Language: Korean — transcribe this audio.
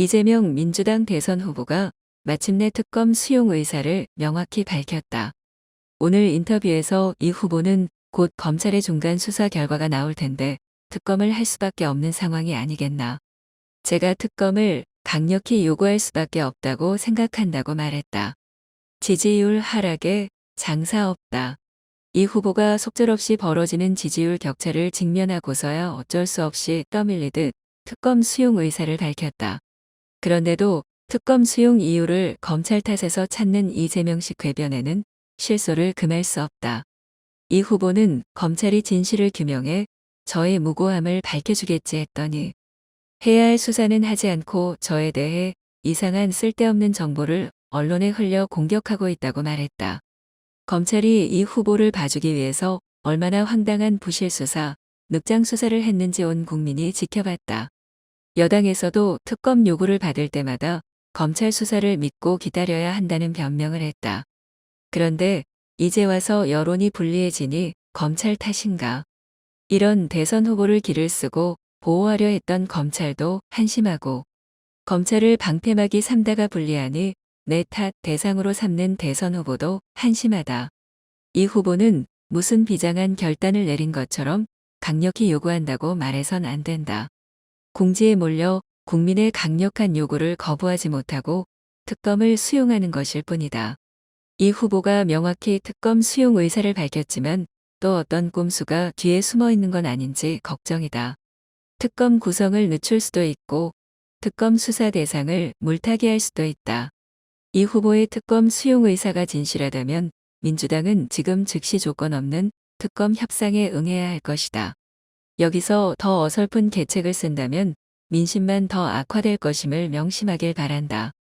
이재명 민주당 대선 후보가 마침내 특검 수용 의사를 명확히 밝혔다. 오늘 인터뷰에서 이 후보는 곧 검찰의 중간 수사 결과가 나올 텐데 특검을 할 수밖에 없는 상황이 아니겠나. 제가 특검을 강력히 요구할 수밖에 없다고 생각한다고 말했다. 지지율 하락에 장사 없다. 이 후보가 속절없이 벌어지는 지지율 격차를 직면하고서야 어쩔 수 없이 떠밀리듯 특검 수용 의사를 밝혔다. 그런데도 특검 수용 이유를 검찰 탓에서 찾는 이재명식 궤변에는 실소를 금할 수 없다. 이 후보는 검찰이 진실을 규명해 저의 무고함을 밝혀주겠지 했더니 해야 할 수사는 하지 않고 저에 대해 이상한 쓸데없는 정보를 언론에 흘려 공격하고 있다고 말했다. 검찰이 이 후보를 봐주기 위해서 얼마나 황당한 부실 수사, 늑장 수사를 했는지 온 국민이 지켜봤다. 여당에서도 특검 요구를 받을 때마다 검찰 수사를 믿고 기다려야 한다는 변명을 했다. 그런데 이제 와서 여론이 불리해지니 검찰 탓인가. 이런 대선 후보를 길을 쓰고 보호하려 했던 검찰도 한심하고 검찰을 방패막이 삼다가 불리하니 내 탓 대상으로 삼는 대선 후보도 한심하다. 이 후보는 무슨 비장한 결단을 내린 것처럼 강력히 요구한다고 말해선 안 된다. 궁지에 몰려 국민의 강력한 요구를 거부하지 못하고 특검을 수용하는 것일 뿐이다. 이 후보가 명확히 특검 수용 의사를 밝혔지만 또 어떤 꼼수가 뒤에 숨어 있는 건 아닌지 걱정이다. 특검 구성을 늦출 수도 있고 특검 수사 대상을 물타기 할 수도 있다. 이 후보의 특검 수용 의사가 진실하다면 민주당은 지금 즉시 조건 없는 특검 협상에 응해야 할 것이다. 여기서 더 어설픈 계책을 쓴다면 민심만 더 악화될 것임을 명심하길 바란다.